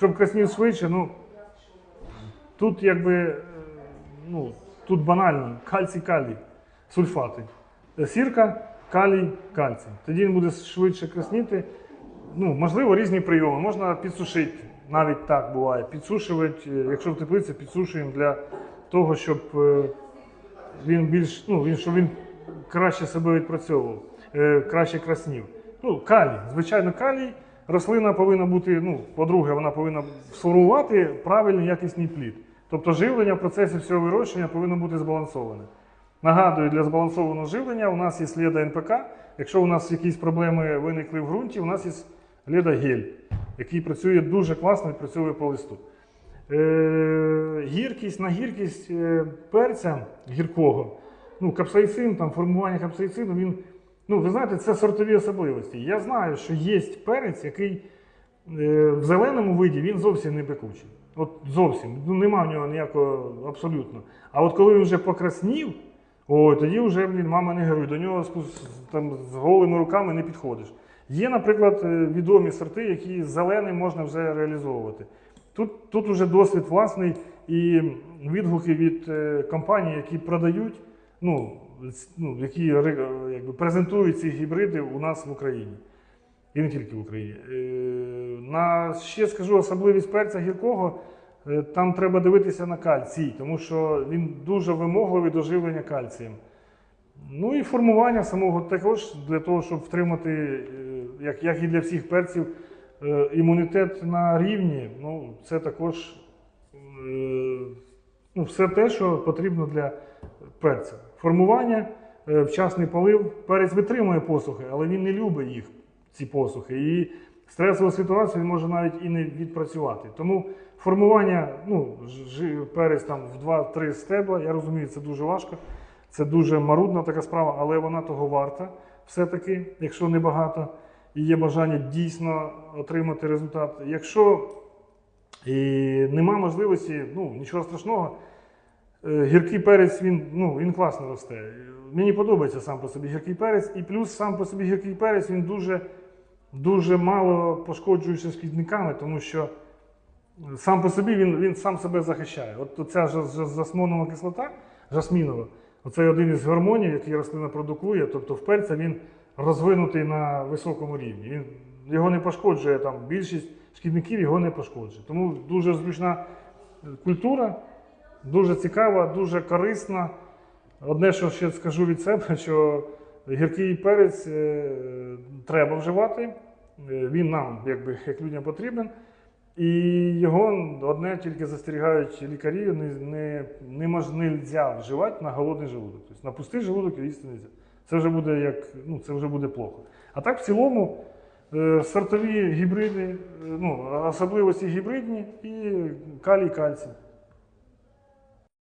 щоб краснів швидше, ну тут якби е, ну, тут банально кальцій калій, сульфати. Сірка, калій, кальцій. Тоді він буде швидше красніти. Ну, можливо, різні прийоми. Можна підсушити, навіть так буває. Підсушувати, е, якщо в теплиці, підсушуємо для того, щоб е, він більш, ну, він, щоб він краще себе відпрацьовував, краще краснів. Ну, калій, звичайно, калій. Рослина повинна бути, ну, по-друге, вона повинна сформувати правильний якісний плід. Тобто живлення в процесі всього вирощення повинно бути збалансоване. Нагадую, для збалансованого живлення у нас є сліда НПК. Якщо у нас якісь проблеми виникли в ґрунті, у нас є ліда гель, який працює дуже класно, відпрацьовує по листу. Е, гіркість на гіркість е, перця гіркого, ну, капсаїцин, там, формування капсаїцину, він, ну, ви знаєте, це сортові особливості. Я знаю, що є перець, який е, в зеленому виді він зовсім не пекучий. От зовсім. Ну, нема в нього ніякого абсолютно. А от коли він вже покраснів, ой, тоді вже, блін, мама не геруй, до нього там, з голими руками не підходиш. Є, наприклад, е, відомі сорти, які зеленим можна вже реалізовувати. Тут, тут вже досвід власний і відгуки від е, компаній, які продають, ну, ну, які якби, презентують ці гібриди у нас в Україні. І не тільки в Україні. Е, На ще скажу особливість перця гіркого. е, Там треба дивитися на кальцій, тому що він дуже вимогливий до живлення кальцієм. Ну і формування самого також для того, щоб втримати, е, як, як і для всіх перців, імунітет на рівні. Ну, це також ну, все те, що потрібно для перця. Формування, е, вчасний полив. Перець витримує посухи, але він не любить їх, ці посухи. І стресову ситуацію він може навіть і не відпрацювати. Тому формування, ну, перець там в 2-3 стебла, я розумію, це дуже важко. Це дуже марудна така справа, але вона того варта все-таки, якщо небагато, і є бажання дійсно отримати результат. Якщо і нема можливості, ну нічого страшного. Е, Гіркий перець він, ну, він класно росте. Мені подобається сам по собі гіркий перець, і плюс сам по собі гіркий перець він дуже, дуже мало пошкоджується шкідниками, тому що сам по собі він, він сам себе захищає. От ця ж- ж- засмонова кислота, жасмінова, оце один із гормонів, який рослина продукує, тобто в перця він розвинутий на високому рівні. Він, його не пошкоджує там більшість шкідників його не пошкоджує. Тому дуже зручна е, культура, дуже цікава, дуже корисна. Одне, що ще скажу від себе, що гіркий перець е, треба вживати. Е, Він нам, якби, як людям потрібен. І його одне тільки застерігають лікарі, не, не, не мож, нельзя вживати на голодний желудок. Тобто на пустий желудок їсти не можна. Це вже буде як, ну, це вже буде плохо. А так в цілому е, сортові гібриди, ну, особливості гібридні і калій кальцій.